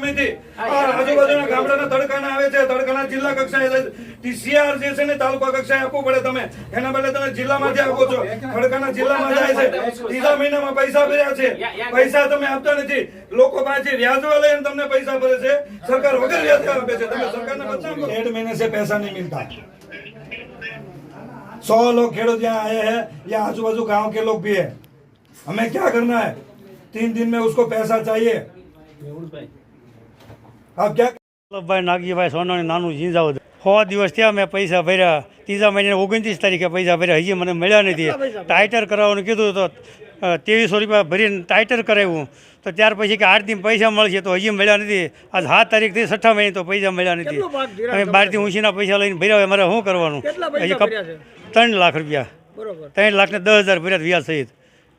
સમયથી આ આજુબાજુના ગામડાના તડકાના આવે છે તડકાના જિલ્લા કક્ષાએ ટીસીઆર જે છે ને તાલુકા કક્ષાએ આપવું પડે તમે એના બદલે તમે જિલ્લામાંથી આપો છો તડકાના જિલ્લામાં જાય છે ત્રીજા મહિનામાં પૈસા ભર્યા છે પૈસા તમે આપતા નથી લોકો પાસે વ્યાજવા લઈને તમને પૈસા ભરે છે સરકાર વગર વ્યાજે આપે છે તમે સરકારને બદનામ કરો डेढ़ महीने से पैसा नहीं मिलता सौ लोग खेड़ूत यहाँ आए हैं या आजू बाजू गांव के लोग भी है हमें क्या करना है तीन दिन में उसको पैसा चाहिए आप क्या વલ્લભભાઈ નાગજીભાઈ સોનાણી નાનું ઝીંઝાવ સો દિવસ થયા મેં પૈસા ભર્યા. ત્રીજા મહિને ઓગણત્રીસ તારીખે પૈસા ભર્યા. હજી મને મળ્યા નથી. ટાઈટર કરાવવાનું કીધું તો ત્રેવીસો રૂપિયા ભરીને ટાઈટર કરાવ્યું. તો ત્યાર પછી કે આઠ દિન પૈસા મળશે તો હજી મળ્યા નથી. આજ સાત તારીખથી છઠ્ઠા મહિને તો પૈસા મળ્યા નથી. અમે બહારથી ઊંચીના પૈસા લઈને ભર્યા હોય મારે શું કરવાનું? હજી ત્રણ લાખ રૂપિયા. ત્રણ લાખ ને દસ હજાર ભર્યા વ્યાજ સહિત.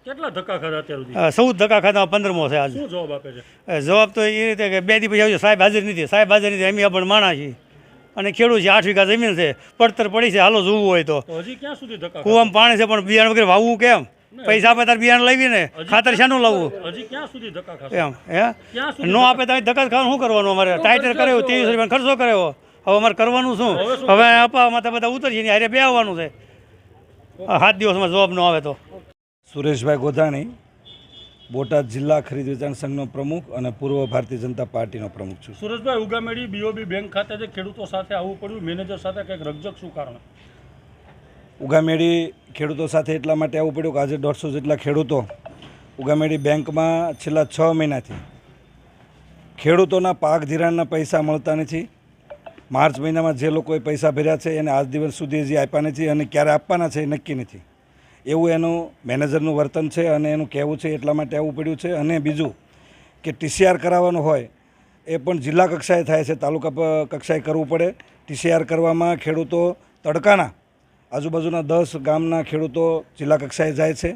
કેટલા ધક્કા ખાધા અત્યાર સુધી? અ, ચૌદ ખાધા પંદરમો છે આજ. શું જવાબ આપે છે? જવાબ તો એ રીતે કે બે દી પછી આવજો સાહેબ હાજર નથી. સાહેબ હાજર નથી અમે પણ માણા છીએ. અને ખેડૂત છે આઠ વીઘા જમીન છે પડતર પડી છે હાલો જોવું હોય તો. હજી ક્યાં સુધી ધક્કા કુવામાં પાણી છે પણ બિયારણ વગેરે વાવવું કેમ? પૈસા આપે તાર બિયારણ લાવી ને ખાતર શાનું લાવવું? હજી ક્યાં સુધી ધક્કા એમ હે? ન આપે તો ધક્કા ખાવાનું શું કરવાનું અમારે? ટાઈટર કર્યો ત્રેવીસ રૂપિયા ખર્ચો કર્યો. હવે અમારે કરવાનું શું? હવે અપાવવામાં તો બધા ઉતરશે ને હારે બે આવવાનું છે સાત દિવસમાં જવાબ ન આવે તો. સુરેશભાઈ ગોધાણી બોટાદ જિલ્લા ખરીદ વેચાણ સંઘનો પ્રમુખ અને પૂર્વ ભારતીય જનતા પાર્ટીનો પ્રમુખ છું. સુરેશભાઈ ઉગામેડી બીઓબી બેંક ખાતે જે ખેડૂતો સાથે આવવું પડ્યું મેનેજર સાથે કંઈક રકઝક શું કારણ? ઉગામેડી ખેડૂતો સાથે એટલા માટે આવવું પડ્યું કે આજે દોઢસો જેટલા ખેડૂતો ઉગામેડી બેંકમાં છેલ્લા છ મહિનાથી ખેડૂતોના પાક ધિરાણના પૈસા મળતા નથી. માર્ચ મહિનામાં જે લોકોએ પૈસા ભર્યા છે એને આજ દિવસ સુધી હજી આપ્યા નથી અને ક્યારે આપવાના છે એ નક્કી નથી. એવું એનું મેનેજરનું વર્તન છે અને એનું કહેવું છે એટલા માટે આવવું પડ્યું છે. અને બીજું કે ટીસીઆર કરાવવાનું હોય, એ પણ જિલ્લા કક્ષાએ થાય છે. તાલુકા કક્ષાએ કરવું પડે. ટીસીઆર કરવામાં ખેડૂતો તડકાના. આજુબાજુના દસ ગામના ખેડૂતો જિલ્લા કક્ષાએ જાય છે.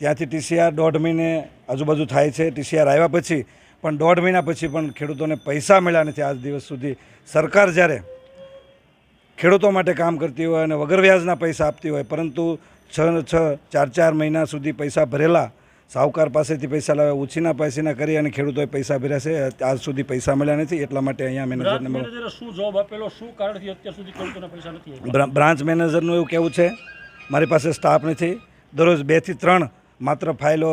ત્યાંથી ટીસીઆર દોઢ મહિને આજુબાજુ થાય છે. ટીસીઆર આવ્યા પછી, પણ દોઢ મહિના પછી પણ ખેડૂતોને પૈસા મળ્યા નથી. આજ દિવસ સુધી સરકાર જ્યારે ખેડૂતો માટે કામ કરતી હોય અને વગર વ્યાજના પૈસા આપતી હોય, પરંતુ છ છ ચાર ચાર મહિના સુધી પૈસા ભરેલા. સાહુકાર પાસેથી પૈસા લાવ્યા ઉછીના પૈસીના કરી અને ખેડૂતોએ પૈસા ભર્યા છે. આજ સુધી પૈસા મળ્યા નથી એટલા માટે અહીંયા મેનેજરને શું જોબ આપેલો? શું કારણથી અત્યાર સુધી ખેડૂતોને પૈસા નથી બ્રાન્ચ મેનેજરનું એવું કહેવું છે મારી પાસે સ્ટાફ નથી. દરરોજ બેથી ત્રણ માત્ર ફાઇલો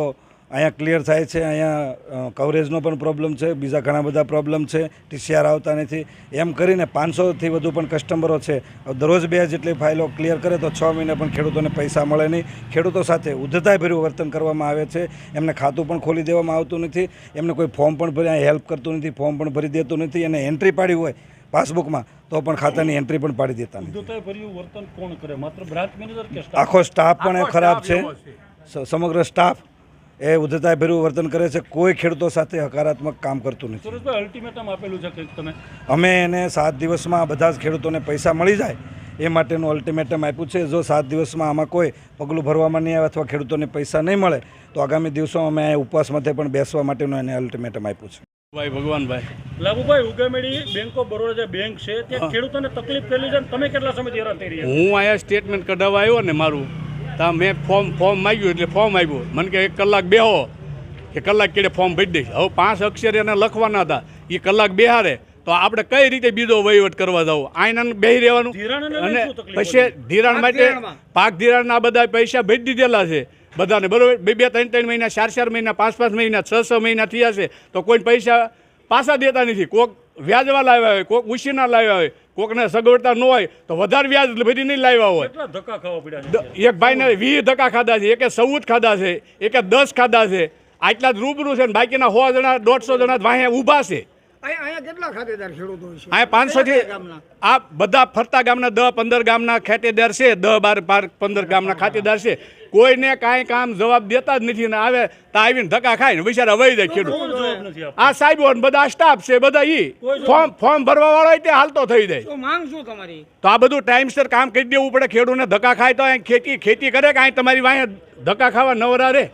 અહીંયા ક્લિયર થાય છે અહીંયા કવરેજનો પણ પ્રોબ્લેમ છે બીજા ઘણા બધા પ્રોબ્લેમ છે ટીસીઆર આવતા નથી. એમ કરીને પાંચસોથી વધુ પણ કસ્ટમરો છે. દરરોજ બે જેટલી ફાઇલો ક્લિયર કરે તો છ મહિને પણ ખેડૂતોને પૈસા મળે નહીં. ખેડૂતો સાથે ઉદ્ધતાભર્યું વર્તન કરવામાં આવે છે. એમને ખાતું પણ ખોલી દેવામાં આવતું નથી. એમને કોઈ ફોર્મ પણ ભરી અહીંયા હેલ્પ કરતું નથી ફોર્મ પણ ભરી દેતું નથી અને એન્ટ્રી પાડી હોય પાસબુકમાં તો પણ ખાતાની એન્ટ્રી પણ પાડી દેતા નથી. વર્તન કોણ કરે? માત્ર બ્રાન્ચ મેનેજર આખો સ્ટાફ પણ એ ખરાબ છે. સમગ્ર સ્ટાફ એ ઉદ્ધતાભર્યું વર્તન કરે છે કોઈ ખેડૂતો સાથે હકારાત્મક કામ કરતું નથી. સુરેશભાઈ અલ્ટિમેટમ આપેલું છે તમે? અમે એને સાત દિવસમાં બધા જ ખેડૂતોને પૈસા મળી જાય એ માટેનું અલ્ટિમેટમ આપ્યું છે. જો સાત દિવસમાં આમાં કોઈ પગલું ભરવામાં નહીં આવે અથવા ખેડૂતોને પૈસા નહીં મળે તો આગામી દિવસોમાં અમે ઉપવાસ મધ્યે પણ બેસવા માટેનું એને અલ્ટિમેટમ આપ્યું છે. ભાઈ ભગવાનભાઈ. લાભુભાઈ ઉગામેડી બેંક ઓફ બરોડા જે બેંક છે. ત્યાં ખેડૂતોને તકલીફ થયેલી છે તમે કેટલા સમયથી હેરાન થઈ રહ્યા હું અહીંયા સ્ટેટમેન્ટ કઢાવવા આવ્યો ને મારું. ત્યાં મેં ફોર્મ ફોર્મ માગ્યું એટલે ફોર્મ આવ્યું મને કે એક કલાક બેહો. કે કલાક કેડે ફોર્મ ભરી દઈશ. હવે પાંચ અક્ષર એને લખવાના હતા. એ કલાક બેહારે. તો આપણે કઈ રીતે બીજો વહીવટ કરવા જવું? આઈના બેહી રહેવાનું. અને પછી ધિરાણ માટે પાક ધિરાણના બધા પૈસા ભરી દીધેલા છે. બધાને બરાબર? બે બે ત્રણ ત્રણ મહિના ચાર ચાર મહિના પાંચ પાંચ મહિના છ છ મહિના થયા છે. તો કોઈ પૈસા પાછા દેતા નથી. કોક વ્યાજવા લાવ્યા હોય કોઈક ઉછીના લાવ્યા હોય કોકને સગવડતા ન હોય તો વધારે વ્યાજ ભરી નહીં લાવ્યા હોય. ધક્કા ખાવા પડ્યા એક ભાઈને વીસ ધક્કા ખાધા છે એકે ચૌદ ખાધા છે એકે દસ ખાધા છે. આટલા જ રૂબરૂ છે ને બાકીના સો જણા દોઢસો જણા વાહે ઊભા છે. અહીંયા કેટલા ખાતેદાર ખેડૂતો છે? અહીંયા પાંચસો થી આ બધા ફરતા ગામના દસ પંદર ગામના ખાતેદાર છે. દસ બાર બાર પંદર ગામના ખાતેદાર છે. કોઈને કાંઈ કામ જવાબ દેતા જ નથી ને આવે તો આવીને ધક્કા ખાય ને બિચારા વહી જાય ખેડૂત. આ સાહેબો બધા સ્ટાફ છે બધા ઈ. ફોર્મ ફોર્મ ભરવા વાળો તે હાલતો થઈ જાય. તો માંગ શું તમારી? તો આ બધું ટાઈમસર કામ કરી દેવું પડે. ખેડૂતને ધક્કા ખાય તો અહીં ખેતી ખેતી કરે કે અહીં તમારી વાંહે ધક્કા ખાવા નવરા રે?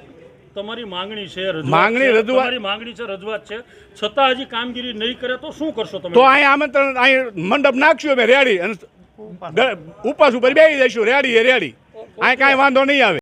તમારી માંગણી છે માંગણી, રજૂઆત- માંગણી છે રજૂઆત છે. છતાં હજી કામગીરી નહીં કરે તો શું કરશો તમે? તો અહીં આમંત્રણ અહીં મંડપ નાખશું અમે રેડી. અને ગ- ઉપર બેસી જઈશું રેડી એ રેડી. અહીં કાંઈ વાંધો નહીં આવે.